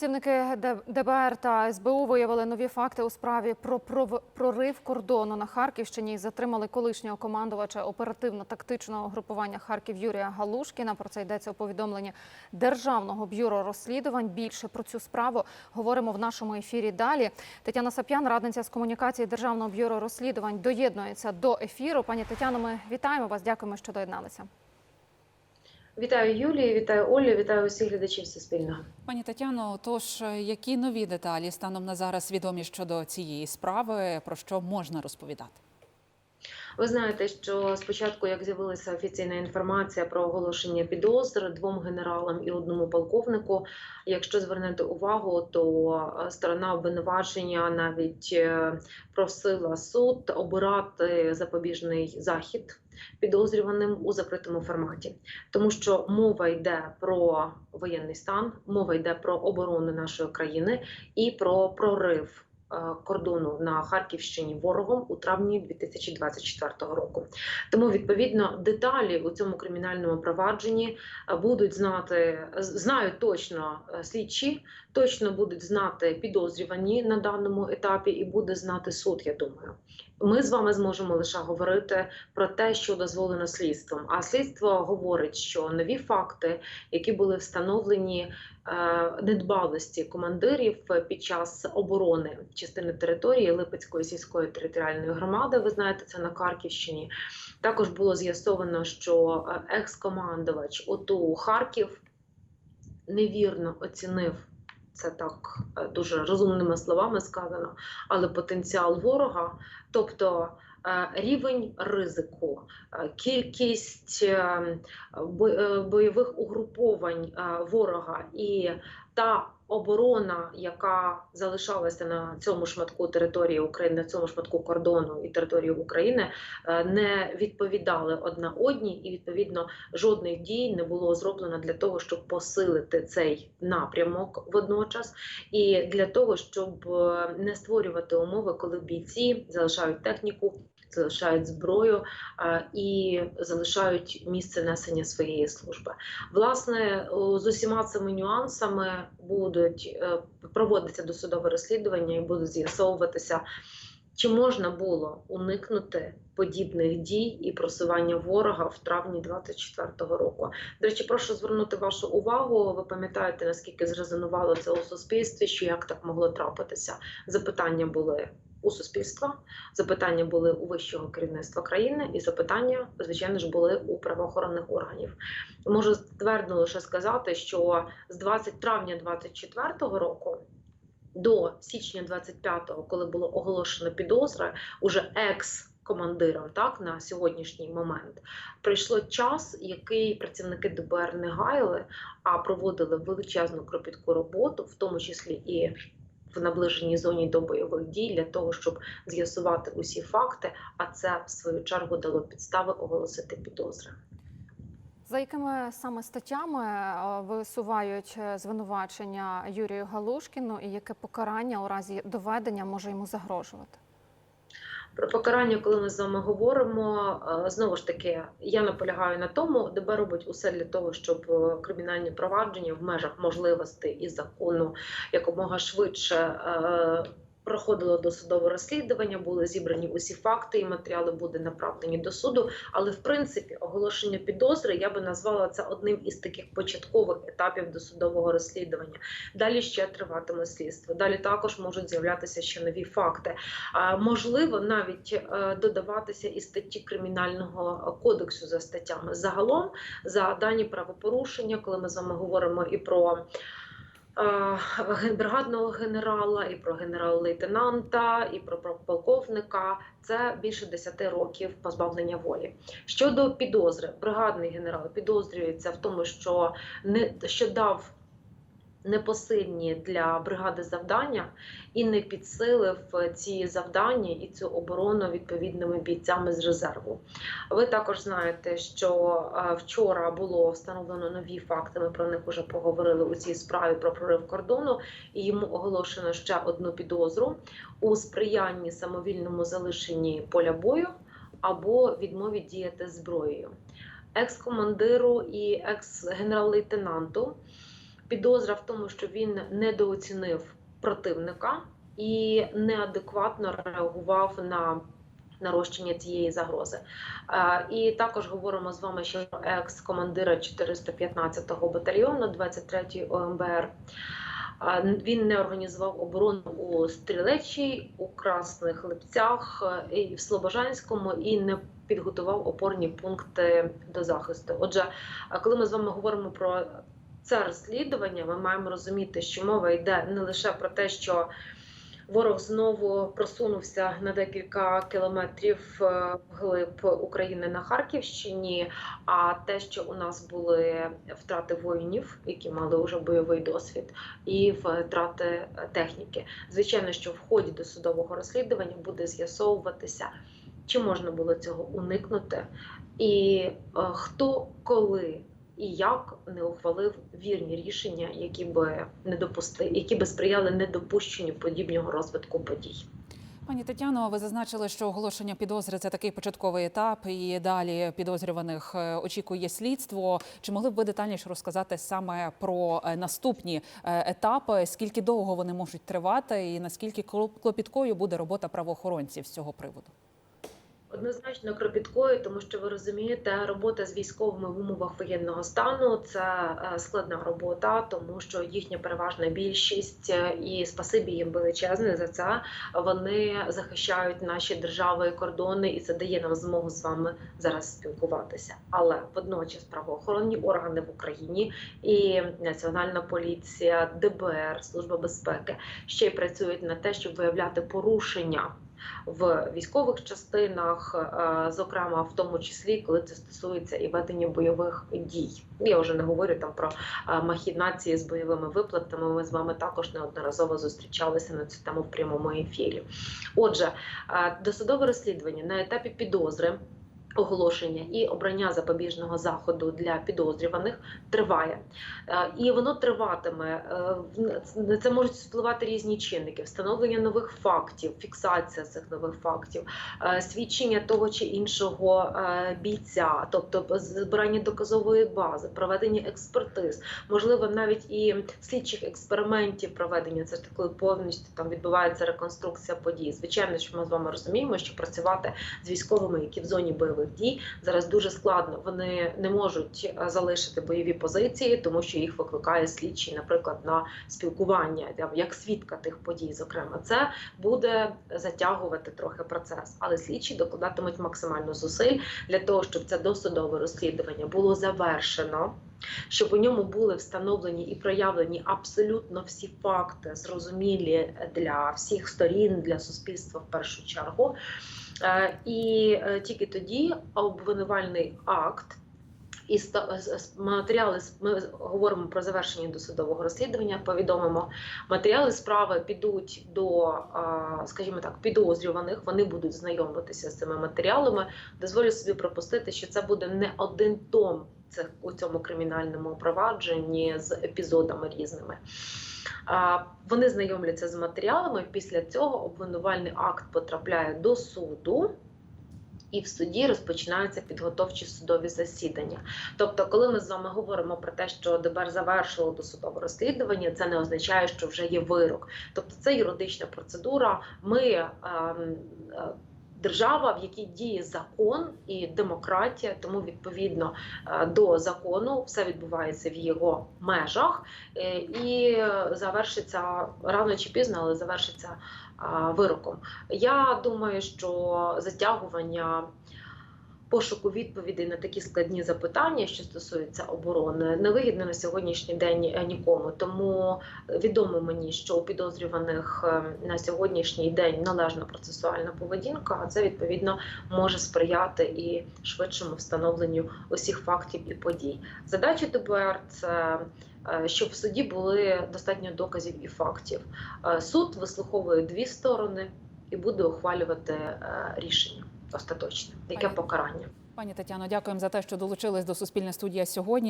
Працівники ДБР та СБУ виявили нові факти у справі про прорив кордону на Харківщині затримали колишнього командувача оперативно-тактичного групування Харків Юрія Галушкіна. Про це йдеться у повідомленні Державного бюро розслідувань. Більше про цю справу говоримо в нашому ефірі далі. Тетяна Сап'ян, радниця з комунікації Державного бюро розслідувань, доєднується до ефіру. Пані Тетяно, ми вітаємо вас. Дякуємо, що доєдналися. Вітаю Юлію, вітаю Олю, вітаю усіх глядачів Суспільного. Пані Тетяно, тож які нові деталі станом на зараз відомі щодо цієї справи, про що можна розповідати? Ви знаєте, що спочатку, як з'явилася офіційна інформація про оголошення підозр двом генералам і одному полковнику, якщо звернете увагу, то е, сторона обвинувачення навіть е, просила суд обирати запобіжний захід підозрюваним у закритому форматі, тому що мова йде про воєнний стан, мова йде про оборону нашої країни і про прорив. е, Кордону на Харківщині ворогом у травні 2024 року. Тому відповідно деталі у цьому кримінальному провадженні е, будуть знати, знають точно е, слідчі, точно будуть знати підозрювані на даному етапі, і буде знати суд. Я думаю, ми з вами зможемо лише говорити про те, що дозволено слідством. А слідство говорить, що нові факти, які були встановлені е, недбалості командирів під час оборони частини території Липецької сільської територіальної громади. Ви знаєте, це на Харківщині. Також було з'ясовано, що е, екс-командувач ОТУ Харків невірно оцінив. Це так е, дуже розумними словами сказано, але потенціал ворога, тобто е, рівень ризику, е, кількість бо- бойових угруповань ворога. І та оборона, яка залишалася на цьому шматку території України, на цьому шматку кордону і території України, е, не відповідали одна одній, і відповідно жодних дій не було зроблено для того, щоб посилити цей напрямок водночас, і для того, щоб е, не створювати умови, коли бійці залишають техніку. Залишають зброю і залишають місце несення своєї служби. Власне, з усіма цими нюансами будуть е, проводиться досудове розслідування і будуть з'ясовуватися, чи можна було уникнути подібних дій і просування ворога в травні 24-го року. До речі, прошу звернути вашу увагу. Ви пам'ятаєте, наскільки зрезонувало це у суспільстві, що як так могло трапитися? Запитання були. У суспільства запитання були у вищого керівництва країни, і запитання, звичайно ж, були у правоохоронних органів. Можу твердо лише сказати, що з 20 травня 24 року до січня 25-го, коли було оголошено підозри, уже екс. Командиром так на сьогоднішній момент прийшло час, який працівники ДБР не гаяли, а проводили величезну кропітку роботу, в тому числі і в наближеній зоні до бойових дій, для того, щоб з'ясувати усі факти. А це в свою чергу дало підстави оголосити підозри. За якими саме статтями е, висувають е, звинувачення Юрію Галушкіну, і яке покарання у разі доведення може йому загрожувати? Про покарання, коли ми з вами говоримо, е, знову ж таки, я наполягаю на тому, ДБ робить усе для того, щоб е, кримінальні провадження в межах можливостей і закону якомога швидше. Проходило досудове розслідування, були зібрані усі факти, і матеріали буде направлені до суду. Але в принципі оголошення підозри я би назвала це одним із таких початкових етапів досудового розслідування. Далі ще триватиме слідство. Далі також можуть з'являтися ще нові факти. Можливо, навіть е, додаватися і статті кримінального кодексу за статтями. Загалом за дані правопорушення, коли ми з вами говоримо і про бригадного генерала, і про генерал-лейтенанта, і про про полковника, це більше 10 років позбавлення волі. Щодо підозри, бригадний генерал підозрюється в тому, що не що дав непосильні для бригади завдання і не підсилив ці завдання і цю оборону відповідними бійцями з резерву. Ви також знаєте, що е, вчора було встановлено нові факти. Ми про них вже поговорили у цій справі про прорив кордону, і йому оголошено ще одну підозру у сприянні самовільному залишенні поля бою або відмові діяти зброєю. Екс-командиру і екс-генерал-лейтенанту підозра в тому, що він недооцінив противника і неадекватно реагував на нарощення цієї загрози. Е, І також говоримо з вами ще про екс-командира 415-го батальйону 23-ї ОМБР. Він не організував оборону у Стрілечій, у Красних Липцях е, і в Слобожанському і не підготував опорні пункти до захисту. Отже, коли ми з вами говоримо про це розслідування, ми маємо розуміти, що мова йде не лише про те, що ворог знову просунувся на декілька кілометрів е, вглиб України на Харківщині, а те, що у нас були втрати воїнів, які мали вже бойовий досвід, і втрати е, техніки. Звичайно, що в ході досудового розслідування буде з'ясовуватися, чи можна було цього уникнути, і е, хто коли. І як не ухвалив вірні рішення, які би не допусти, які би сприяли недопущенню подібного розвитку подій. Пані Тетяно, ви зазначили, що оголошення підозри це такий початковий етап, і далі підозрюваних е, очікує слідство. Чи могли б ви детальніше розказати саме про е, наступні е, етапи? Скільки довго вони можуть тривати, і наскільки клоп- клопіткою буде робота правоохоронців з цього приводу? Однозначно кропіткою, тому що ви розумієте, робота з військовими в умовах воєнного стану це е, складна робота, тому що їхня переважна більшість е, і спасибі їм величезне за це. Вони захищають наші держави і кордони, і це дає нам змогу з вами зараз спілкуватися. Але водночас правоохоронні органи в Україні і Національна поліція, ДБР, Служба безпеки ще й працюють на те, щоб виявляти порушення в військових частинах, е, зокрема в тому числі, коли це стосується і ведення бойових дій. Я вже не говорю там про е, махінації з бойовими виплатами. Ми з вами також неодноразово зустрічалися на цю тему в прямому ефірі. Отже, е, досудове розслідування на етапі підозри. Оголошення і обрання запобіжного заходу для підозрюваних триває, Е, і воно триватиме. Е, це можуть впливати різні чинники: встановлення нових фактів, фіксація цих нових фактів, е, свідчення того чи іншого бійця, тобто збирання доказової бази, проведення експертиз, можливо, навіть і слідчих експериментів проведення. Це ж коли повністю там відбувається реконструкція подій. Звичайно, що ми з вами розуміємо, що працювати з військовими, які в зоні бойових дій зараз дуже складно. Вони не можуть е, залишити бойові позиції, тому що їх викликає слідчий, наприклад, на спілкування як свідка тих подій. Зокрема, це буде затягувати трохи процес, але слідчі докладатимуть максимально зусиль для того, щоб це досудове розслідування було завершено. Щоб у ньому були встановлені і проявлені абсолютно всі факти, зрозумілі для всіх сторін, для суспільства в першу чергу. Е, І е, тільки тоді обвинувальний акт і матеріали ми говоримо про завершення досудового розслідування. Повідомимо матеріали справи підуть до, скажімо так, підозрюваних. Вони будуть знайомитися з цими матеріалами. Дозволю собі пропустити, що це буде не один том цих у цьому кримінальному провадженні з епізодами різними. Вони знайомляться з матеріалами. Після цього обвинувальний акт потрапляє до суду. І в суді розпочинаються підготовчі судові засідання. Тобто, коли ми з вами говоримо про те, що ДБР завершило досудове розслідування, це не означає, що вже є вирок. Тобто, це юридична процедура. Ми ем, е, держава, в якій діє закон і демократія, тому відповідно е, до закону все відбувається в його межах е, і завершиться рано чи пізно, але завершиться вироком. Я думаю, що затягування пошуку відповідей на такі складні запитання, що стосуються оборони, невигідно на сьогоднішній день е, нікому. Тому відомо мені, що у підозрюваних е, на сьогоднішній день належна процесуальна поведінка, а це відповідно може сприяти і швидшому встановленню усіх фактів і подій. Задача ДБР це. е, Щоб в суді були достатньо доказів і фактів. Е, Суд вислуховує дві сторони і буде ухвалювати е, рішення остаточне, яке покарання. Пані Тетяно, дякуємо за те, що долучились до Суспільної студія сьогодні.